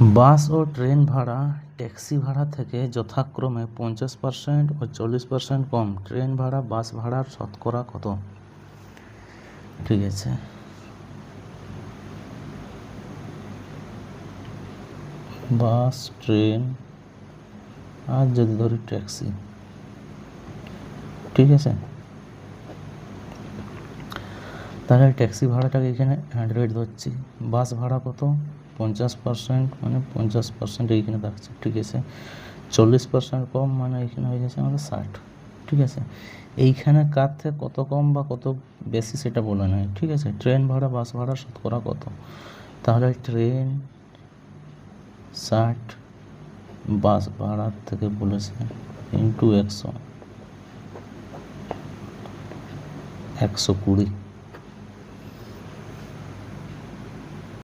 বাস ও train ভাড়া, taxi ভাড়া থেকে যথাক্রমে পঞ্চাশ পার্সেন্ট ও চল্লিশ পার্সেন্ট কম। ট্রেন ভাড়া, বাস ভাড়ার শতকরা কত? ঠিক আছে। বাস, ট্রেন, আর যদি ধরি ট্যাক্সি। ঠিক আছে? তাহলে ট্যাক্সি ভাড়াটাকে এখানে হান্ড্রেড ধরছি। বাস ভাড়া কত? পঞ্চাশ পার্সেন্ট মানে পঞ্চাশ পার্সেন্ট এইখানে থাকছে ঠিক আছে? চল্লিশ পার্সেন্ট কম মানে এইখানে হয়ে গেছে আমাদের ষাট, ঠিক আছে? এইখানে কার থেকে কত কম বা কত বেশি সেটা বলে নেয় ঠিক আছে? ট্রেন ভাড়া, বাস ভাড়া, শতকরা কত? তাহলে ট্রেন ষাট, বাস ভাড়ার থেকে বলেছে ইন্টু একশো একশো কুড়ি।